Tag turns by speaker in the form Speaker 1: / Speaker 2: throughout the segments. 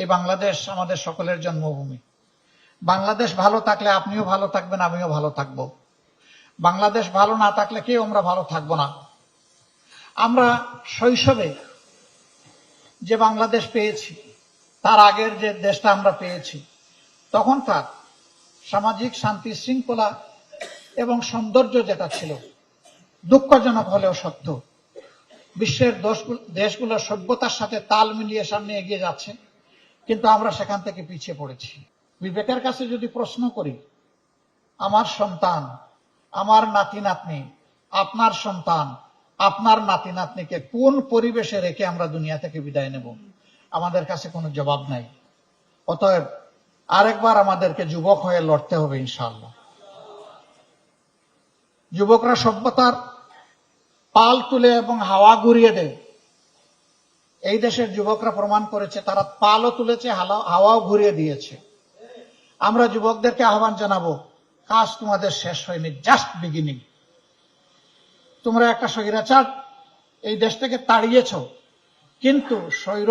Speaker 1: এই বাংলাদেশ আমাদের সকলের জন্মভূমি। বাংলাদেশ ভালো থাকলে আপনিও ভালো থাকবেন, আমিও ভালো থাকব। বাংলাদেশ ভালো না থাকলে কেউ আমরা ভালো থাকব না। আমরা শৈশবে যে বাংলাদেশ পেয়েছি, তার আগের যে দেশটা আমরা পেয়েছি, তখন তার সামাজিক শান্তি শৃঙ্খলা এবং সৌন্দর্য যেটা ছিল, দুঃখজনক হলেও সত্য। বিশ্বের দেশগুলো সভ্যতার সাথে তাল মিলিয়ে সামনে এগিয়ে যাচ্ছে। কিন্তু আমরা সেখান থেকে পিছিয়ে পড়েছি। বিবেকের কাছে যদি প্রশ্ন করি, আমার সন্তান, আমার নাতি নাতনি আপনার সন্তান, আপনার নাতি নাতনিকে কোন পরিবেশে রেখে আমরা দুনিয়া থেকে বিদায় নেব? আমাদের কাছে কোনো জবাব নাই। অতএব আরেকবার আমাদেরকে যুবক হয়ে লড়তে হবে ইনশাআল্লাহ। যুবকরা সভ্যতার পাল তুলে এবং হাওয়া ঘুরিয়ে দেয়। এই দেশের যুবকরা প্রমাণ করেছে, তারা পালও তুলেছে হাওয়াও ঘুরিয়ে দিয়েছে। আমরা যুবকদেরকে আহ্বান জানাব, কাজ তোমাদের শেষ হয়নি জাস্ট বিগিনিং তোমরা একটা স্বৈরাচার এই দেশ থেকে তাড়িয়েছ, কিন্তু স্বৈর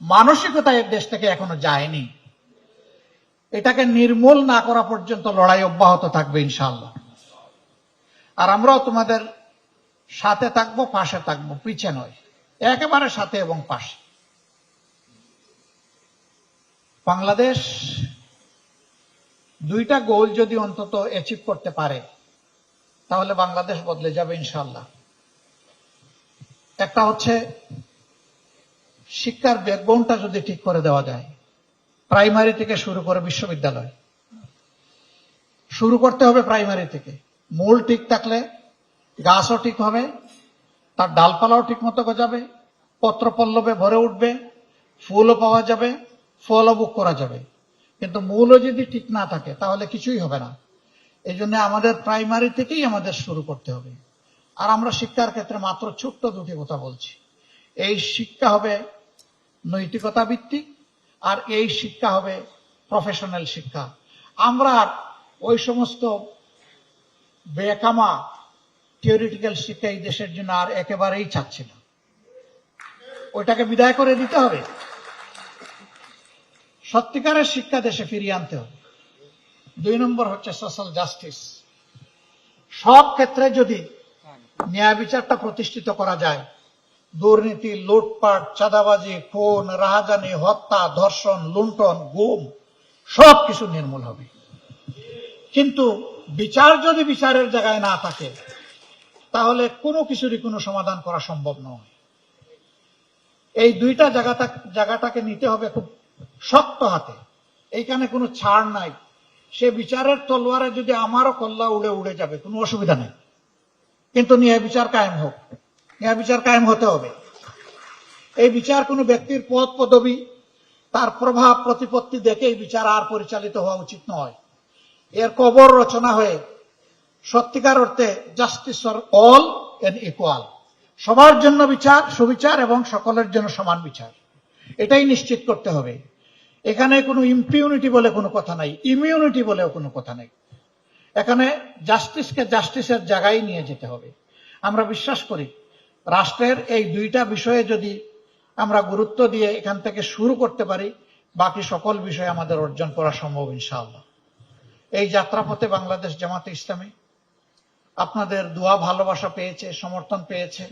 Speaker 1: মানসিকতা এই দেশ থেকে এখনও যায়নি। এটাকে নির্মূল না করা পর্যন্ত লড়াই অব্যাহত থাকবে ইনশাল্লাহ আর আমরাও তোমাদের সাথে থাকব, পাশে থাকব, পিছে নয়। একেবারে সাথে এবং পাশে। বাংলাদেশ দুইটা গোল যদি অন্তত অ্যাচিভ করতে পারে, তাহলে বাংলাদেশ বদলে যাবে ইনশাল্লাহ একটা হচ্ছে, শিক্ষার ব্যাকবোনটা যদি ঠিক করে দেওয়া যায় প্রাইমারি থেকে শুরু করে বিশ্ববিদ্যালয়। শুরু করতে হবে প্রাইমারি থেকে। মূল ঠিক থাকলে গাছও ঠিক হবে তার ডালপালাও ঠিক মতো গজাবে পত্র পল্লবে ভরে উঠবে, ফুলও পাওয়া যাবে, ফলও বুক করা যাবে। কিন্তু মূলও যদি ঠিক না থাকে, তাহলে কিছুই হবে না। এই জন্য আমাদের প্রাইমারি থেকেই আমাদের শুরু করতে হবে। আর আমরা শিক্ষার ক্ষেত্রে মাত্র ছোট্ট দুটি কথা বলছি। এই শিক্ষা হবে নৈতিকতা ভিত্তিক, আর এই শিক্ষা হবে প্রফেশনাল শিক্ষা। আমরা ওই সমস্ত বেকামা থিওরিটিক্যাল শিক্ষা এই দেশের জন্য আর একেবারেই চাচ্ছি না। ওইটাকে বিদায় করে দিতে হবে। সত্যিকারের শিক্ষা দেশে ফিরিয়ে আনতে হবে। দুই নম্বর হচ্ছে সোশ্যাল জাস্টিস সব ক্ষেত্রে যদি ন্যায় বিচারটা প্রতিষ্ঠিত করা যায়, দুর্নীতি, লুটপাট, চাঁদাবাজি, খুন, রাহাজানি, হত্যা, ধর্ষণ, লুণ্ঠন, গুম, সব কিছু নির্মূল হবে। কিন্তু বিচার যদি বিচারের জায়গায় না থাকে তাহলে কোনো কিছুরই কোনো সমাধান করা সম্ভব নয়। এই দুইটা জায়গাটা, জায়গাটাকে নিতে হবে খুব শক্ত হাতে। এইখানে কোনো ছাড় নাই। সে বিচারের তলোয়ারে যদি আমারও কল্লা উড়ে উড়ে যাবে, কোনো অসুবিধা নেই। কিন্তু ন্যায় বিচার কায়েম হোক। ন্যায় বিচার কায়েম হতে হবে। এই বিচার কোনো ব্যক্তির পদ পদবি, তার প্রভাব, প্রতিপত্তি দেখে এই বিচার আর পরিচালিত হওয়া উচিত নয়। এর কবর রচনা হয়ে সত্যিকার অর্থে justice for all and equal সবার জন্য বিচার, সুবিচার এবং সকলের জন্য সমান বিচার। এটাই নিশ্চিত করতে হবে। এখানে কোনো ইম্পিউনিটি বলে কোনো কথা নাই ইমিউনিটি বলেও কোনো কথা নেই। এখানে জাস্টিসকে জাস্টিসের জায়গায় নিয়ে যেতে হবে। আমরা বিশ্বাস করি, রাষ্ট্রের এই দুইটা বিষয়ে যদি আমরা গুরুত্ব দিয়ে এখান থেকে শুরু করতে পারি, বাকি সকল বিষয় আমাদের অর্জন করা সম্ভব ইনশাআল্লাহ। এই যাত্রাপথে বাংলাদেশ জামাতে ইসলামী আপনাদের দোয়া ভালোবাসা পেয়েছে সমর্থন পেয়েছে।